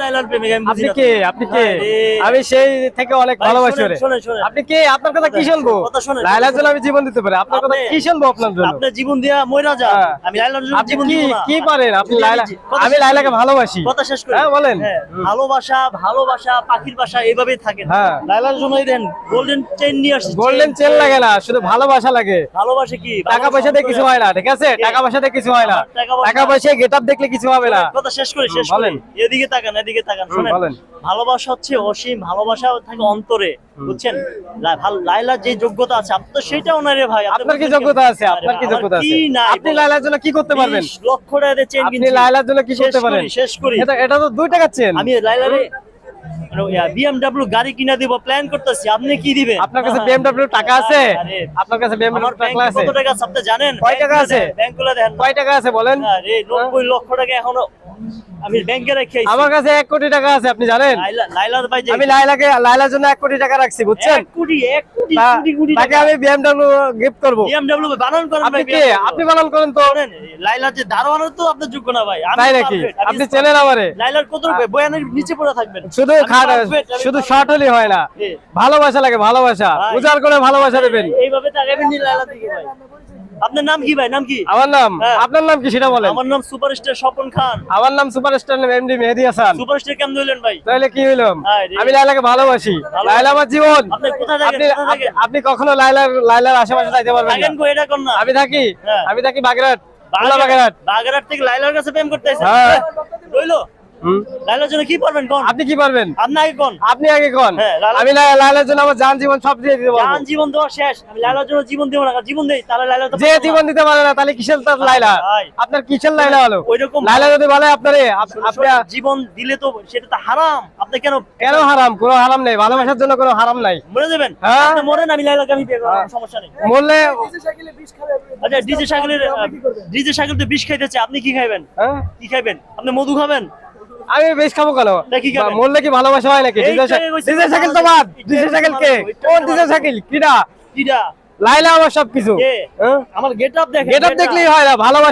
আপনি কে? আপনি কে? আমি সেই থেকে অনেক ভালোবাসি শোনেন, ওরে। শোনেন, শোনেন। আপনি কে? আপনার কথা কি শুনব? লাইলার জন্য আমি জীবন দিতে পারি। আপনার কথা কি শুনব আপনার জন্য? আপনার জীবন দিয়া মইরা যা হ্যাঁ। আমি লাইলার জন্য জীবন দিব না। কি পারেন? আপনি লাইলা আমি লাইলাকে ভালোবাসি। কথা শেষ করি। হ্যাঁ বলেন। হ্যাঁ, ভালোবাসা ভালোবাসা পাখির বাসা এইভাবেই থাকে। হ্যাঁ। লাইলার দেন গোল্ডেন চেইন নিয়ে আসছি। গোল্ডেন চেন লাগে না শুধু ভালোবাসা লাগে। ভালোবাসা কি? টাকা পয়সা দিয়ে কিছু হয় না ঠিক আছে? টাকা পয়সা দিয়ে কিছু হয় না। টাকা পয়সা- টাকা পয়সা গেট আপ দেখলে কিছু হবে না। কথা শেষ করি শেষ করি। এদিকে তাকান এদিকে তাকান শুনেন ভালোবাসা হচ্ছে অসীম ভালোবাসা থাকে অন্তরে বুঝছেন? লাইলা যে যোগ্যতা আছে আপনি তো সেটাও ওনারে ভাই আপনি আপনার কি যোগ্যতা আছে? আপনার কি যোগ্যতা আছে? আপনি লাইলার জন্য কি করতে পারবেন 20 লক্ষ টাকা দিয়ে চেন আপনি লাইলার জন্য কি করতে পারেন? শেষ করি। এটা তো দুই টাকা চেন। আমি লাইলারে বিএমডব্লিউ গাড়ি কিনা দিব প্ল্যান করতেছি। আপনি কি দিবেন? আপনার কাছে বিএমডব্লিউ টাকা আছে? আপনার কাছে বিএমডব্লিউ টাকা আছে? কত টাকা আছে আপনি জানেন? কয় টাকা আছে? ব্যাংকগুলো দেখেন কয় টাকা আছে বলেন? আরে নব্বই লক্ষ টাকা এখনও আমি ব্যাংকে রেখে আমার কাছে এক কোটি টাকা আছে আপনি জানেন? লাইলা- লাইলার ভাই যে আমি লাইলাকে লাইলার জন্য এক কোটি টাকা রাখছি বুঝছেন? এক কোটি এক কোটি কোটি কোটি তাকে আমি বিএমডব্লিউ গিফট করব। বিএমডব্লিউ বানান করেন আপনি কে? আপনি বানান করেন তো। লাইলার যে দারোয়ানের তো আপনার যোগ্য না ভাই। আমি আপনি। চেনেন আমারে। লাইলার কত রূপে? বয়ানের নিচে পড়ে থাকবেন। শুধু আমি খাট শুধু শর্ট হলে হয় না। ভালোবাসা লাগে ভালোবাসা। উজাড় করে ভালোবাসা দেবেন। এইভাবে তাকাবেন ভাই। আপনার নাম কি ভাই? নাম কি? আমার নাম? হ্যাঁ। আপনার নাম কি সেটা বলেন। আমার নাম সুপারস্টার স্বপন খান। আমার নাম superstar MD Mehedi Hasan. Superstar কেমন হইলেন ভাই? তাহলে কি হইলাম আমি লাইলাকে ভালোবাসি। লাইলা আমার জীবন। আপনি কখনো লাইলার লাইলার আশেপাশে যাইতে পারবেন না। আমি থাকি। হ্যাঁ। আমি থাকি বাগেরহাট। বাগেরহাট বাগেরহাট। থেকে লাইলার কাছে প্রেম করতে আইছেন হ্যাঁ। রইল। লাইলার জন্য কি পারবেন কোন? আপনি কি পারবেন? আপনি আগে কোন? আপনি আগে কোন? হ্যাঁ, আমি লাইলার জন্য আমার জান জীবন সব দিয়ে দিতে পারব। জান জীবন দেওয়া শেষ। আমি লাইলার জন্য জীবন দেব না জীবন দেই তাহলে লাইলা যে জীবন দিতে পারে না তাহলে কিসের তার লাইলা আপনার কিসের লাইলা হলো? ওইরকম লাইলা যদি বলে আপনারে আপনি জীবন দিলে তো সেটা তো হারাম। আপনি কেন কেন হারাম? কোনো হারাম নেই। ভালোবাসার জন্য কোনো হারাম নাই। মরে যাবেন? হ্যাঁ। আপনি মরেন আমি লাইলাকে আমি বিয়ে করব সমস্যা নেই। বললে আচ্ছা ডিজে সাইকেলের ডিজে সাইকেল তো বিষ খাইতেছে আপনি কি খাইবেন? হ্যাঁ? কি খাইবেন? আপনি মধু খাবেন? আমি বেশ খাব কেন? তা কি মরলে কি ভালোবাসা হয় নাকি? সাইকেল তো বাদ ডিজেল সাইকেল কে কোন ডিজে সাইকেল কিরা কিডা? লাইলা আমার সবকিছু? হ্যাঁ? আমার গেট আপ দেখ গেট আপ দেখলেই হয় না ভালোবাসা